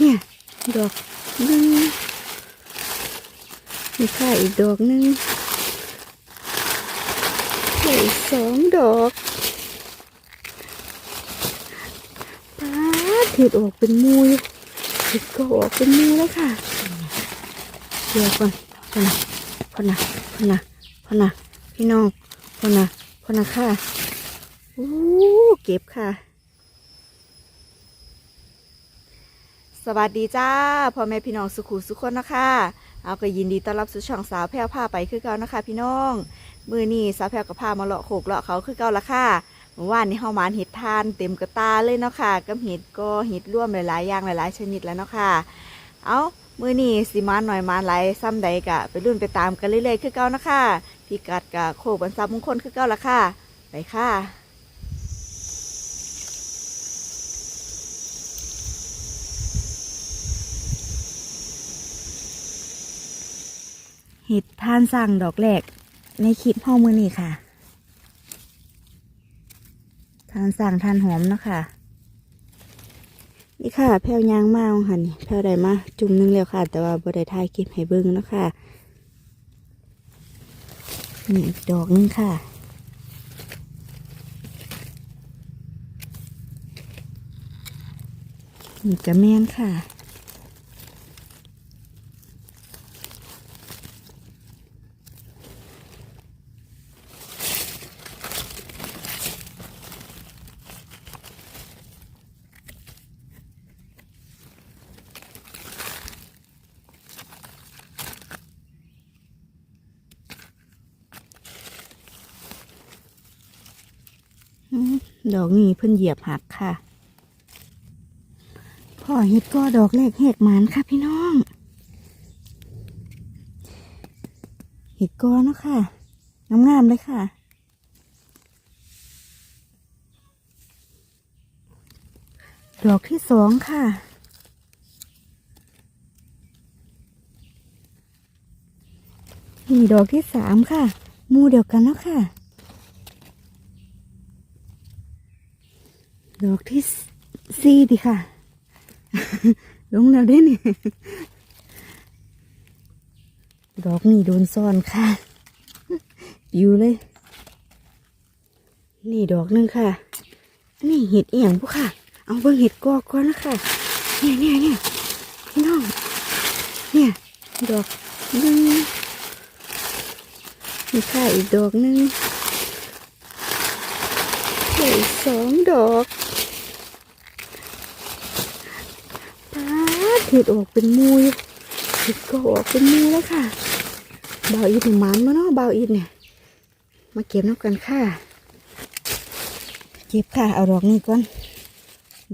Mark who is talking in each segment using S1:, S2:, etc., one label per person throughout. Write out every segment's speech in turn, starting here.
S1: เนี่ยดอกหนึ่งมีค่าอีกดอกหนึ่งหลืออีกสองดอกป้าดเห็ดออกเป็นมูยเห็ดก็ออกเป็นมูแล้วค่ะเดี๋ยวก่อนพอนะพอนะพอนะพอนะพี่น้องพอนะพอนะค่ะอู้เก็บค่ะ สวัสดีจ้าพ่อแม่พี่น้องสุขุสุขคนนะคะเอาก็ยินดีต้อนรับสู่ช่องสาวแพรวพาไปคือเก่านะคะ พี่น้อง มือนี้สาวแพรวกับพามาเลาะโขกเลาะเขาคือเก่าละค่ะเมื่อวานนี้เฮาหมานเห็ดทานเต็มกระตาเลยเนาะค่ะกับเห็ดก็เห็ดร่วมหลายๆอย่างหลายๆชนิดแล้วเนาะค่ะ เอามือนี้สิมานหน่อยมานหลายซ้ำใดกะ ไปรุ่นไปตามกันเรื่อยๆคือเก่านะคะพี่กัดกะโคกบรรซับมงคลคือเก่าละค่ะ ไปค่ะ เห็ดทานสั่งดอกแรก ในคลิปห้องมือนี่ค่ะทานสั่งทานหอมเนาะค่ะ นี่ค่ะแพลวยางมาของหันนี่แพลวได้มาจุ่มหนึงแล้วค่ะ แต่ว่าบ่ได้ถ่ายคลิปให้เบิ่งเนาะค่ะนี่อีกดอกหนึงค่ะนี่กระแมนค่ะ อืม ดอกนี้เพิ่นเหยียบหักค่ะ พ่อเฮ็ดก็ดอกแรกแหกหมานค่ะพี่น้อง เห็ดกอเนาะค่ะ งามๆเลยค่ะดอกที่สองค่ะ นี่ดอกที่สามค่ะ มูเดียวกันแล้วค่ะ ดอกที่สี่ดีค่ะ ลงแล้วได้นี่ดอกนี่โดนซ่อนค่ะ อยู่เลย นี่ดอกหนึงค่ะนนี้เห็ดเอียงพวกค่ะ เอาเบิ่งเห็ดกอกก่อนนะคะเนี่ยเนี่ยเนี่ยพี่น้อง เนี่ย ดอกนึงมีค่ะอีกดอกหนึงเหลืออีกสองดอก ป้าด เห็ดออกเป็นมูยเห็ดก็ออกเป็นมูแล้วค่ะเบาอีดนี่หมันมาเนาะเบาอีดเนี่ย มาเก็บน้ำกันค่ะ เก็บค่ะ เอาดอกนี้ก่อน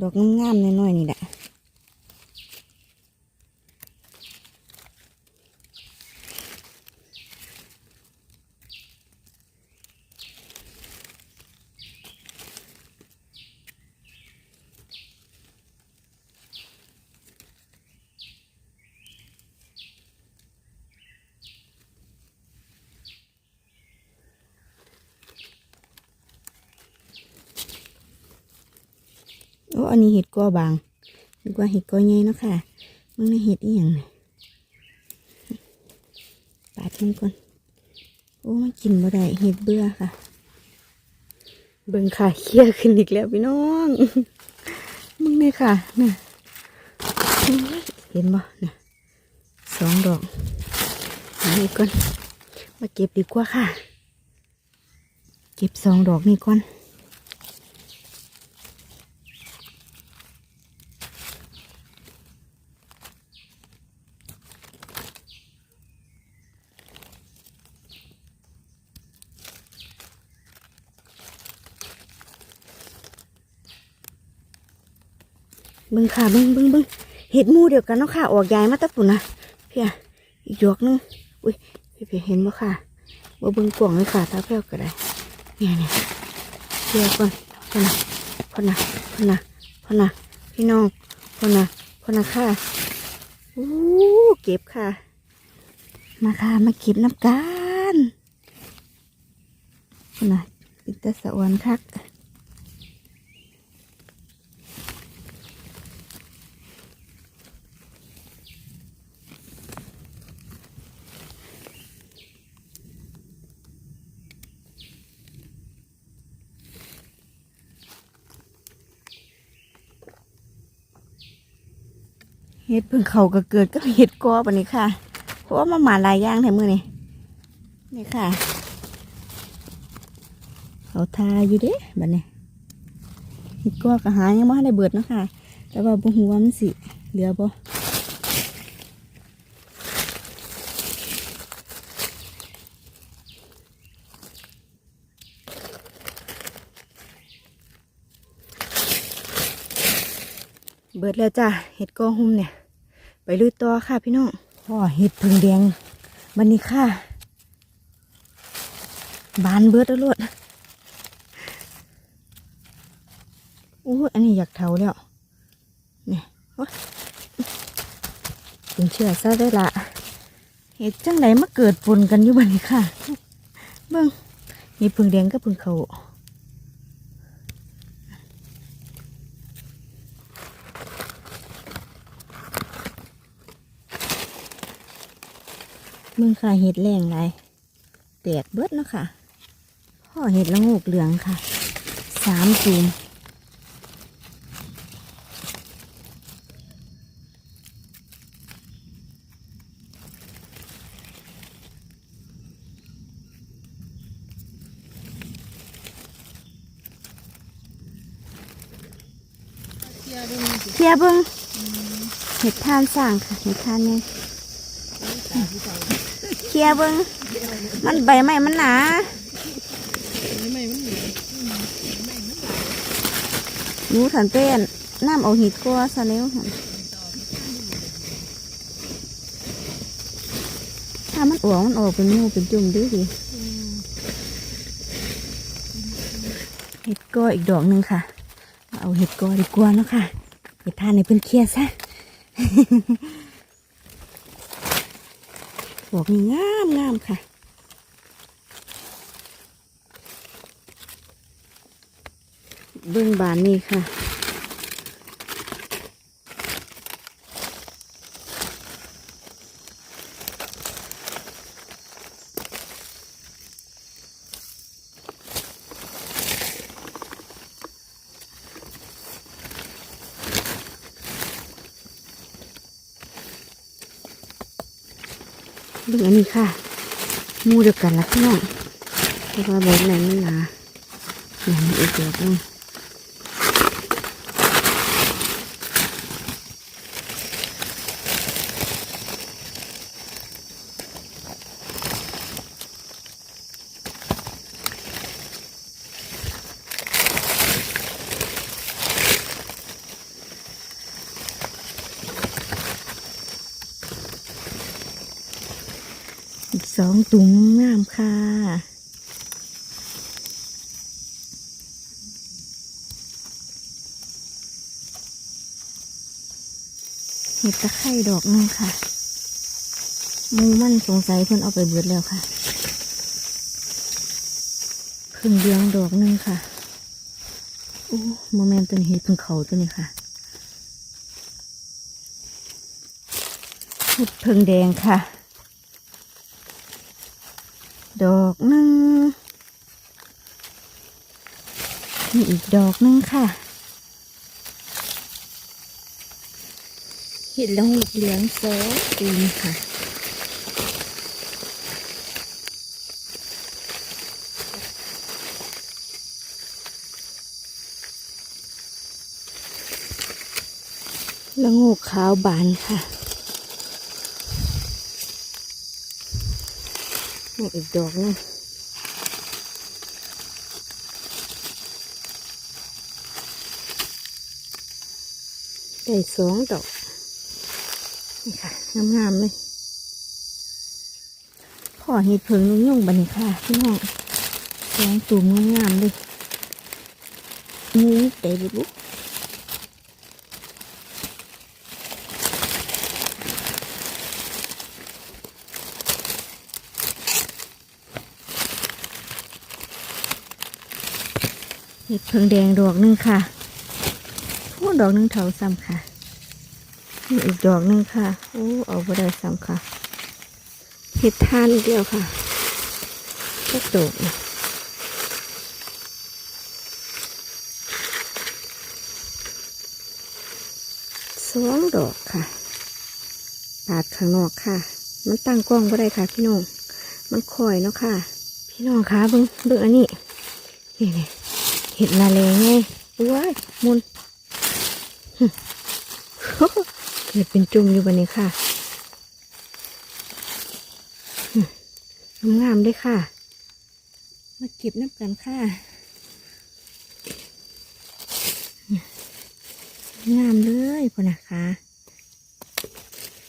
S1: ดอกงามๆน้อยๆนี่แหละ โอ้อันนี้เห็ดกอบางดีกว่าเห็ดกอใหญ่เนาะค่ะมึงในเห็ดอีหยังนี่ปาดมันก่อนโอ้มากินบ่ได้เห็ดเบื่อค่ะ เบิ่งค่ะเครียดขึ้นอีกแล้วพี่น้องมึงเนี่ยค่ะเนี่ยเห็นบ่เนี่ยสองดอกนนี้ก่อนมาเก็บดีกว่าค่ะ เก็บสองดอกนี่ก่อน บิ่งค่ะบิ่งบิ่งบิ่งเห็ดมูเดียวกันเนาะค่ะ ออกใหญ่มาตะปุ่นนะเพียอีกดอกหนึงอุ้ยพี่เพียเห็นบ่ค่ะบ่บิ่งกล่องเลยค่ะถ้าแพ้วก็ได้เนี่ยเนี่ยเพียก่อนพอนะพอนะพอนะพอนะพี่น้องพอนะพอนะค่ะอู้เก็บค่ะ มาค่ะมาเก็บน้ำกันพอนะป็นตะสะอวนคัก เห็ดเพิ่งเขาก็เกิดก็เห็ดกอปะนี่ค่ะ เพราะว่ามาหมาลายย่างแถมมือนี่นี่ค่ะ เขาทาอยู่เด้บัดนี้เห็ดกอกระหายังไม่ได้เบิดเนาะคะแต่ว่าบุหัวมันสิเหลือบ่เบิดแล้วจ้ะเห็ดกอหุ่มเนี่ย ไปลุยต่อค่ะพี่น้องพ่อเห็ดพึ่งแดงบันนี้ค่ะ บานเบิดแล้วลวดอู้อันนี้อยากเถาแล้วเนี่โอ๊ยเป็นเชื่อซะได้ละเห็ดจังไหนมาเกิดปนกันอยู่บันนี้ค่ะ เบิ่งมีพึ่งแดงกับพึ่งเขา เบิ่งค่ะเห็ดแรงไรแตกเบิดเนาะค่ะพ่อเห็ดละโงูกเหลืองค่ะสามจูม
S2: เที่ยวได้มีสิ
S1: เคลียร์เบิ้งเห็ดทานสร้างค่ะ เห็ดทานเนี่ย เคลียเบิ้งมันใบไม้มันหนา
S2: ไม่ไม่มันเหนู
S1: ถันเป็นน้ำเอาหิดกัวซะแล้วหันถ้ามันออกมันออกเป็นหมูเป็นจุ่มดีดีเห็ดกออีกดอกหนึ่งค่ะ เอาเห็ดกอดีกว่าเนาะค่ะเห็ดทานในเพิ่อนเคลียร์ซะ บอกนี้งามงามค่ะ เบื้องบานนี่ค่ะ เบื้องนี้ค่ะมูเดียวกันละพี่น้องเพราะว่าใบไหนมันหนาอย่างนี้อีกดอกหนึง สองตุ่มงามค่ะเห็ดตะไคร่ดอกหนึงค่ะ มูมันสงสัยเพิ่นเอาไปเบิดแล้วค่ะพึ่งเลี้ยงดอกหนึงค่ะโอ้โมเมนต์ตัวนี้เห็ดพึ่งเขาตัวนี้ค่ะเห็ดพึ่งแดงค่ะ ดอกหนึ่งนี่อีกดอกหนึ่งค่ะ เห็ดละหุกเหลืองโซตีนค่ะละงูขาวบานค่ะ นี่อีกดอกนึงได้สองดอก นี่ค่ะงามๆเลยพ่อเห็ดเพิงลุงยุ่งบัดนค่ะพี่น้องสองตุ่มงามๆเลยงูได้บุบ เห็ดเพิงแดงดอกหนึงค่ะโอ้ดอกหนึงเท่าซ้ำค่ะนี่อีกดอกหนึงค่ะโอ้เอาไปได้ซ้ำค่ะเห็ดทานเดียวค่ะก็ดอกสองดอกค่ะปาดข้างนอกค่ะ มันตั้งกล้องก็ได้ค่ะ พี่น้อง มันคอยเนาะค่ะ พี่น้องคะเบิ่งเบิ่งอันนี้นี่นี่ ห็ดละเลงไงว้ายมุนเกิดเป็นจุ่มอยู่บนนี้ค่ะหึงามๆเลยค่ะ มาเก็บน้ำกันค่ะ งามเลยพ่อนะคะ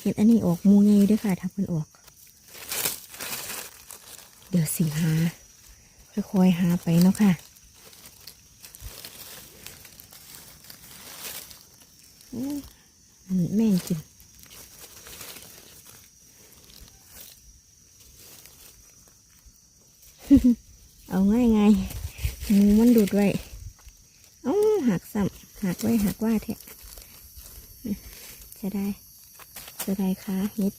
S1: เห็ดอันนี้ออกมูไงด้วยค่ะถ้าเพิ่นออก เดี๋ยวสิหาค่อยๆหาไปเนาะค่ะอู้อันแม่งกิน เอาง่ายไงงูมันดูดไว้ เอ้าหักซ้ำหักไว้หักว่าแท้จะได้จะได้ค่ะเฮ็ด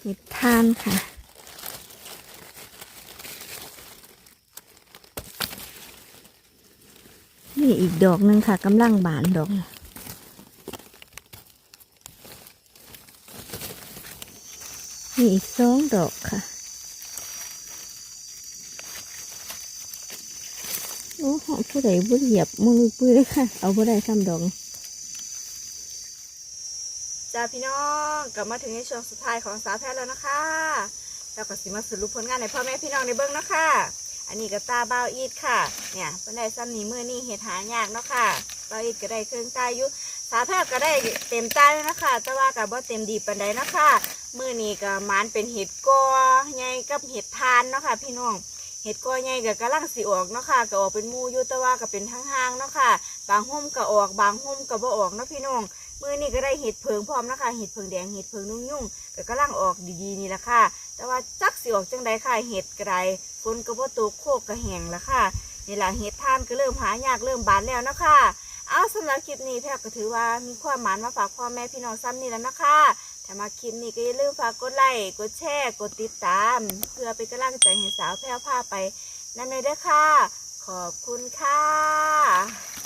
S1: เห็ดทานค่ะ นี่อีกดอกหนึ่งค่ะกำลังบานดอกมีอีกสองดอกค่ะโอ้หอมผู้ใดบุเหยียบมือปื้อเลยค่ะ เอาผู้ใดทำดอกจ้าพี่น้องกลับมาถึงในช่วงสุดท้ายของสาวแพทย์แล้วนะคะ แล้วก็สิมาสรุปผลงานในพ่อแม่พี่น้องในเบิ้งเนาะคะ อันนี้ก็ตาเบ้าอีดค่ะ เนี่ยเป็นได้ซ้ำนี้มือนี่เห็ดหายากเนาะค่ะเบ้าอีดก็ได้เครื่องตาอยู่สาแพทย์ก็ได้เต็มตาแล้วนะคะแต่ว่ากับว่าเต็มดีปันใดนะค่ะมือนี้ก็มันเป็นเห็ดกอใหญ่กับเห็ดทานเนาะค่ะพี่น้อง เห็ดกอใหญ่กับกระลังสีออกเนาะค่ะก็ออกเป็นมูอยู่แต่ว่าก็เป็นห้างๆเนาะค่ะ บางห่มก็ออกบางห่มก็บ่ออกเนาะพี่น้องมือนี่ก็ได้เห็ดเพิงพร้อมเนาะคะเห็ดเพิงแดงเห็ดเพิงนุ่งยุ่งก็กำลังออกดีๆนี่แหละค่ะ แต่ว่าจักสิออกจังใดค่ะเห็ดกระไดฝนก็บ่ตกโคกกระแหงละค่ะนี่แหละเห็ดท่านก็เริ่มหายากเริ่มบานแล้วเนาะค่ะ อาสำหรับคลิปนี้แพรก็ถือว่ามีความหมานมาฝากพ่อแม่พี่น้องซ้ำนี่แล้วนะคะถ้ามาคลิปนี้ก็อย่าลืมฝากกดไลค์กดแชร์กดติดตาม เพื่อเป็นกำลังใจให้สาวแพรวพาไปนั่นเลยด้อค่ะ ขอบคุณค่ะ